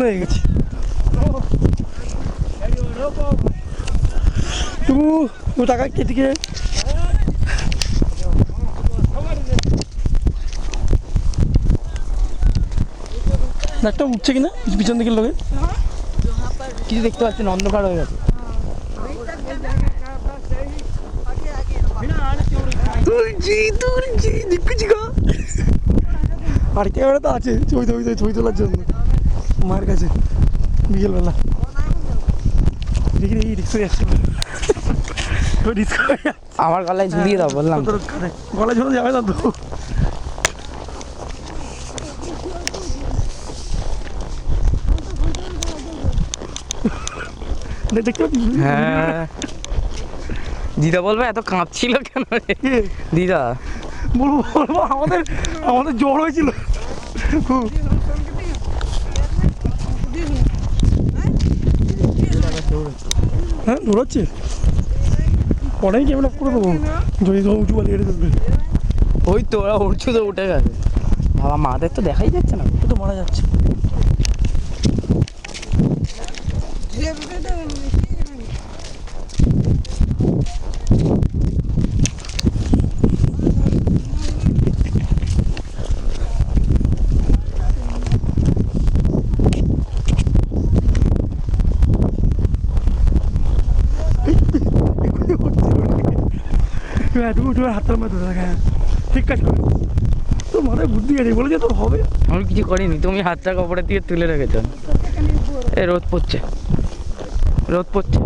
হয়ে গেছে। তবু ও টাকা কেটে একটা উঠছে কিনা? পিছন দিকে লোকে কিছু দেখতে পাচ্ছি না অন্ধকার হয়ে গেছে। আর ক্যামেরা তো আছে ছবি ছবি ছবি তোলার জন্য। মায়ের কাছে। বিকেলবেলা। দেখি দেখি রিক্সা যাচ্ছে। আমার গলায় ঝুলিয়ে দাও বললাম। তো। গলা ঝোলা যাবে না তো। হ্যাঁ। দিদা বলবে এত কাঁপছিল কেন? দিদা। বলব বলব আমাদের আমাদের জ্বর হয়েছিল। হ্যাঁ দৌড়াচ্ছে অনেক ক্যামেরা করে দেবো। যদি তোমার উঁচু বালি এড়ে দেবে। ওই তো ওরা উঁচু তো উঠে গেছে। বাবা মাদের তো দেখাই যাচ্ছে না ও তো মারা যাচ্ছে। তুমি উঠে হাতটার মধ্যে ধরে হ্যাঁ। ঠিক কাজ করে তোর মাথায় বুদ্ধি আছে বলে যে তোর হবে। আমি কিছু করিনি তুমি হাতটা কাপড়ের দিয়ে তুলে রেখেছো। এ রোদ পড়ছে। রোদ পড়ছে।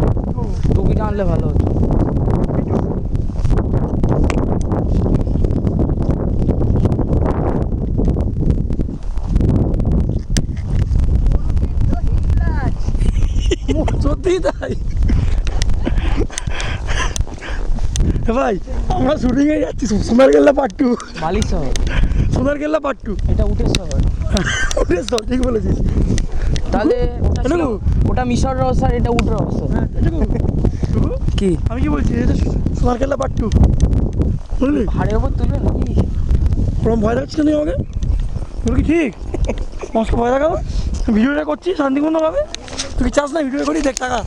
টুপিটা আনলে ভালো হতো। সত্যি তাই ভাই আমরা শুটিং এ যাচ্ছি। সোনার গেল্লা পার্ট টু বালি শহর। সোনার গেল্লা পার্ট টু এটা উঠে শহর। ওটা সব ঠিক বলেছিস। তাহলে ওটা? মিশর রহস্য আর এটা উঠ রহস্য? কি? আমি কি বলছি এটা সোনার কেল্লা পার্ট টু বুঝলি? হাড়ের ওপর তুলবে নাকি? ওরকম ভয় লাগছে না আমাকে? বল কি ঠিক? মস্ত ভয় লাগাবো ভিডিওটা করছি শান্তিপূর্ণভাবে? তুই চাস না? ভিডিও করি দেখ টাকা।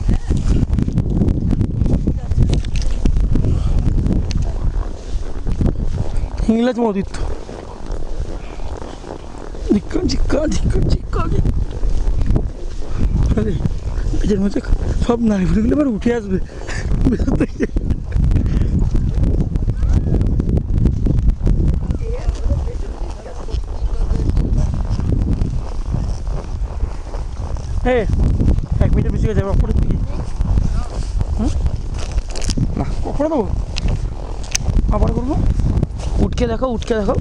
ইংরেজ মদিত ধিক্কা ধিক্কা ধিক্কা ধিক্কা আরে এদের মধ্যে সব নারী ফুলগুলো এবার উঠে আসবে। ভেতর থেকে। হে এক মিনিট বেশি হয়ে যাবে অপরে দিকে না। করে দেবো? আবার করব? উঠকে দেখো উঠকে দেখো